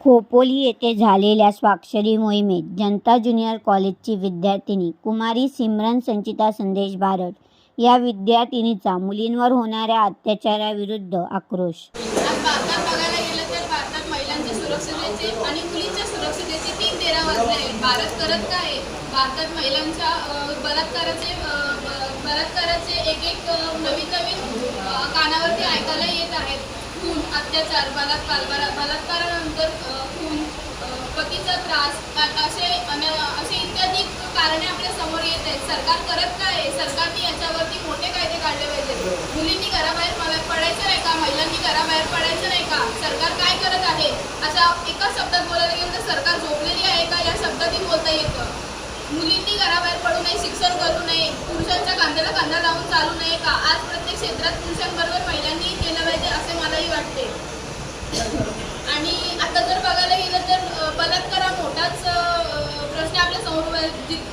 खोपोली येथे झालेल्या स्वाक्षरी मोहिमेत जनता ज्युनियर कॉलेजची विद्यार्थिनी कुमारी सिमरन संचिता संदेश भारत या विद्यार्थिनीचा मुलींवर होणाऱ्या अत्याचाराविरुद्ध आक्रोश. भारतात बघायला गेलं तर भारतात महिलांच्या सुरक्षतेचे आणि मुलींच्या सुरक्षतेचे तीन तेरा वाजले आहेत. भारत करत काय? भारतात महिलांच्या बलात्काराचे बलात्काराचे एक एक नवीन नवीन कानावरती ऐकायला येत आहेत. खून अत्याचार बलात्कार बला- बलात्कारानंतर अ, खून अ, पतीचा त्रास अ- असे अन- असे इत्यादी कारणे आपल्यासमोर येत आहेत सरकार करत काय आहे? सरकारने याच्यावरती मोठे कायदे काढले पाहिजेत मुलींनी घराबाहेर मला- पडायचं नाही का महिलांनी घराबाहेर पडायचं नाही का सरकार काय करत आहे एका शब्दात बोलायला गेलं तर सरकार झोपलेली आहे का? या शब्दातही बोलता येतं मुलींनी घराबाहेर पडू नये शिक्षण करू नये पुरुषांच्या कांद्याला कांदा लावून चालू नये का? आज प्रत्येक क्षेत्रात पुरुषांबरोबर महिलांनी केलं पाहिजे असे मलाही वाटते. आणि आता जर बघायला गेलं तर बलात्कार हा मोठाच प्रश्न आपल्यासमोर या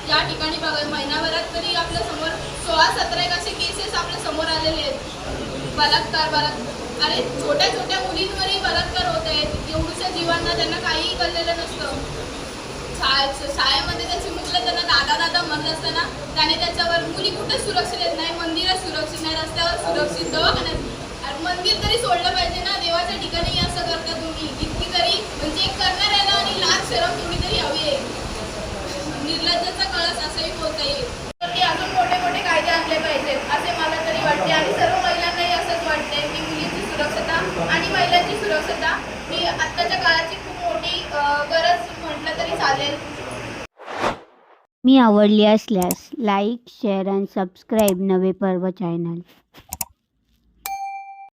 ज्या ठिकाणी बघा महिनाभरात तरी आपल्यासमोर सोळा सतरा एक असे केसेस आपल्यासमोर आलेले आहेत. बलात्कार बलात्कार. आहेत छोट्या छोट्या मुलींवरही बलात्कार होत आहेत. एवढ्याशा जीवांना त्यांना काहीही कळलेलं नसतं. शाळेमध्ये त्याची मुलं त्यांना दादा दादा म्हणत असताना त्याने त्याच्यावर मुली कुठे सुरक्षित येत नाही मंदिरात सुरक्षित नाही रस्त्यावर सुरक्षित दवाखान्यात मंदिर तरी सोडलं पाहिजे ना. देवाच्या ठिकाणी असं करता तुम्ही इतकी तरी म्हणजे करणाऱ्याला आणि लाज शरम थोडी तरी हवी आहे निर्लज्जाचा कळस असंही बोलता येईल तर ते अजून मोठे मोठे कायदे आणले पाहिजेत असे मला तरी वाटते आणि सर्व महिलांनाही असंच वाटते की मुलींची सुरक्षता आणि महिलांची सुरक्षता ही आत्ताच्या काळाची खूप मोठी गरज म्हटलं तरी चालेल. मी आवडली असल्यास लाईक शेअर अँड सबस्क्राईब नवे पर्व चॅनल